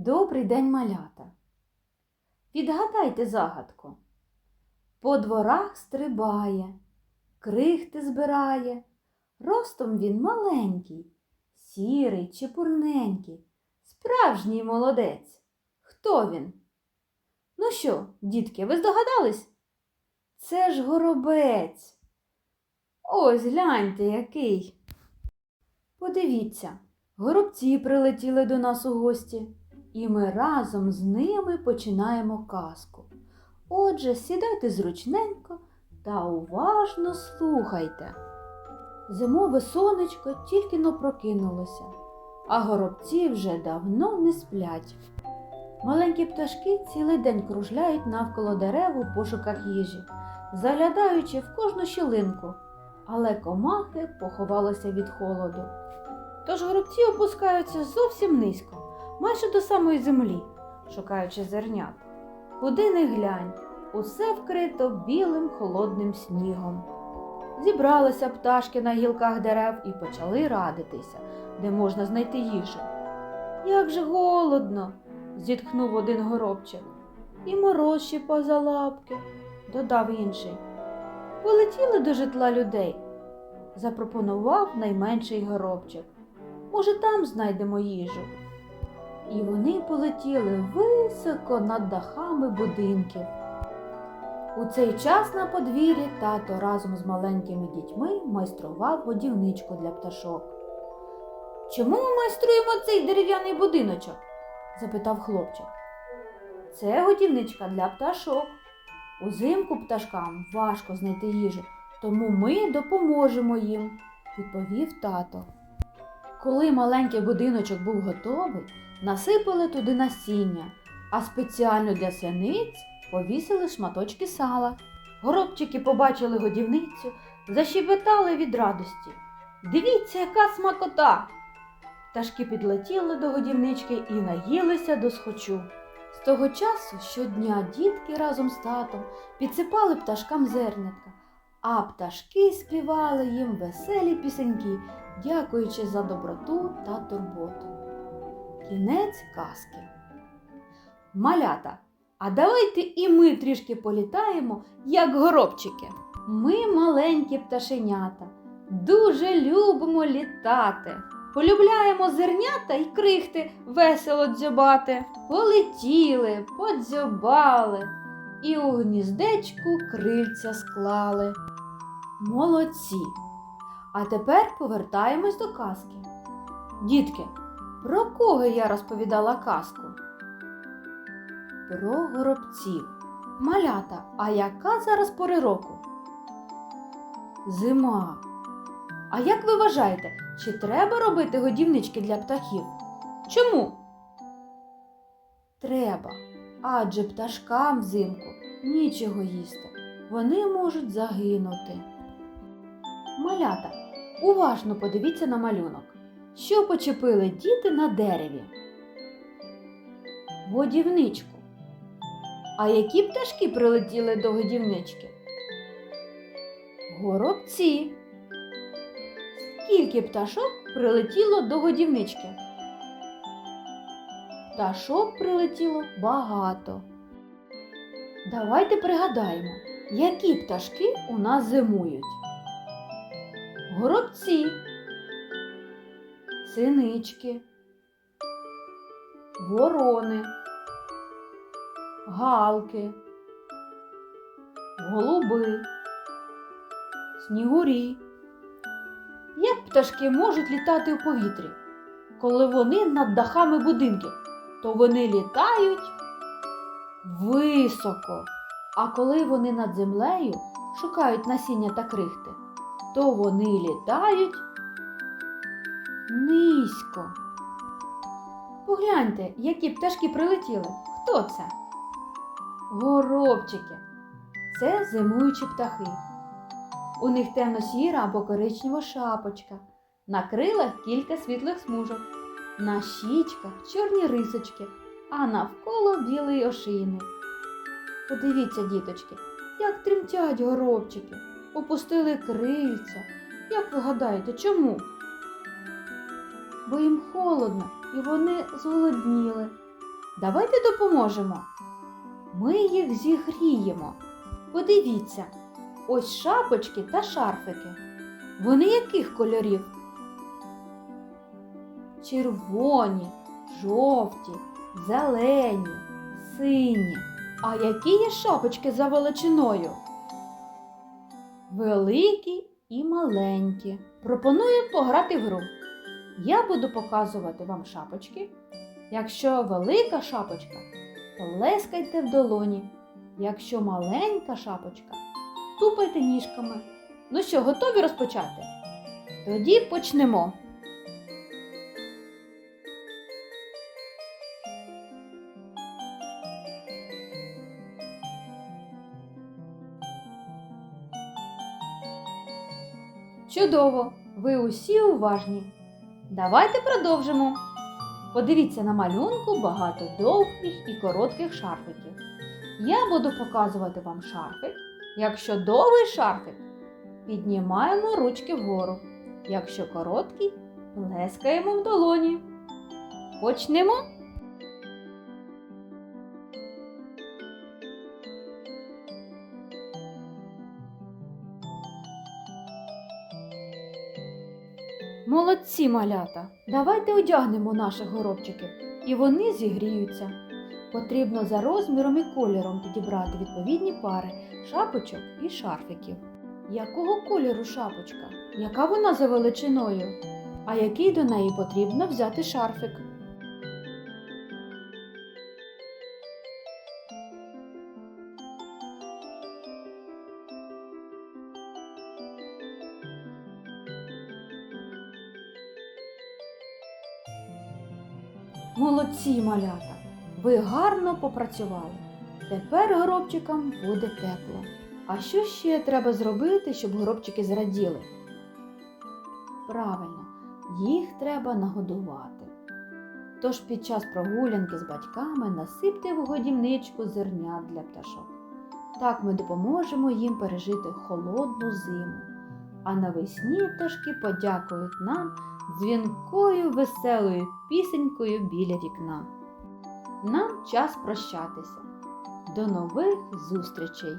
Добрий день, малята. Відгадайте загадку. По дворах стрибає, крихти збирає. Ростом він маленький, сірий, чепурненький, справжній молодець. Хто він? Ну що, дітки, ви здогадались? Це ж горобець. Ось гляньте, який. Подивіться, горобці прилетіли до нас у гості, і ми разом з ними починаємо казку. Отже, сідайте зручненько та уважно слухайте. Зимове сонечко тільки но прокинулося, а горобці вже давно не сплять. Маленькі пташки цілий день кружляють навколо дерев у пошуках їжі, заглядаючи в кожну щілинку, але комахи поховалися від холоду. Тож горобці опускаються зовсім низько, майже до самої землі, шукаючи зернят. Куди не глянь, усе вкрито білим холодним снігом. Зібралися пташки на гілках дерев і почали радитися, де можна знайти їжу. Як же голодно, зітхнув один горобчик. І мороз ще поза лапки, додав інший. Полетіли до житла людей, запропонував найменший горобчик. Може, там знайдемо їжу. І вони полетіли високо над дахами будинків. У цей час на подвір'ї тато разом з маленькими дітьми майстрував годівничку для пташок. Чому ми майструємо цей дерев'яний будиночок? запитав хлопчик. Це годівничка для пташок. Узимку пташкам важко знайти їжу, тому ми допоможемо їм, відповів тато. Коли маленький будиночок був готовий, насипали туди насіння, а спеціально для синиць повісили шматочки сала. Горобчики побачили годівницю, защебетали від радості. Дивіться, яка смакота! Пташки підлетіли до годівнички і наїлися до схочу. З того часу щодня дітки разом з татом підсипали пташкам зернятка, а пташки співали їм веселі пісеньки, дякуючи за доброту та турботу. Кінець казки. Малята, а давайте і ми трішки політаємо, як горобчики. Ми маленькі пташенята, дуже любимо літати. Полюбляємо зернята й крихти весело дзьобати. Полетіли, подзьобали і у гніздечку крильця склали. Молодці! А тепер повертаємось до казки. Дітки, про кого я розповідала казку? Про горобців. Малята, а яка зараз пори року? Зима. А як ви вважаєте, чи треба робити годівнички для птахів? Чому? Треба. Адже пташкам взимку нічого їсти. Вони можуть загинути. Малята, уважно подивіться на малюнок. Що почепили діти на дереві? Годівничку. А які пташки прилетіли до годівнички? Горобці. Скільки пташок прилетіло до годівнички? Пташок прилетіло багато. Давайте пригадаємо, які пташки у нас зимують. Горобці, синички, ворони, галки, голуби, снігурі. Як пташки можуть літати у повітрі? Коли вони над дахами будинків, то вони літають високо. А коли вони над землею шукають насіння та крихти, то вони літають низько. Погляньте, які пташки прилетіли. Хто це? Горобчики. Це зимуючі птахи. У них темно-сіра або коричнева шапочка, на крилах кілька світлих смужок, на щічках чорні рисочки, а навколо білий ошийник. Подивіться, діточки, як тремтять горобчики, опустили крильця. Як ви гадаєте, чому? Бо їм холодно і вони зголодніли. Давайте допоможемо. Ми їх зігріємо. Подивіться, ось шапочки та шарфики. Вони яких кольорів? Червоні, жовті, зелені, сині. А які є шапочки за величиною? Великі і маленькі. Пропоную пограти в гру. Я буду показувати вам шапочки. Якщо велика шапочка, плескайте в долоні. Якщо маленька шапочка, тупайте ніжками. Ну що, готові розпочати? Тоді почнемо. Чудово! Ви усі уважні. Давайте продовжимо. Подивіться на малюнку багато довгих і коротких шарфиків. Я буду показувати вам шарфик. Якщо довгий шарфик, піднімаємо ручки вгору. Якщо короткий, плескаємо в долоні. Почнемо. Молодці малята! Давайте одягнемо наших горобчиків, і вони зігріються. Потрібно за розміром і кольором підібрати відповідні пари шапочок і шарфиків. Якого кольору шапочка? Яка вона за величиною? А який до неї потрібно взяти шарфик? Молодці, малята! Ви гарно попрацювали. Тепер горобчикам буде тепло. А що ще треба зробити, щоб горобчики зраділи? Правильно, їх треба нагодувати. Тож під час прогулянки з батьками насипте в годівничку зернят для пташок. Так ми допоможемо їм пережити холодну зиму. А навесні пташки подякують нам дзвінкою веселою пісенькою біля вікна. Нам час прощатися. До нових зустрічей!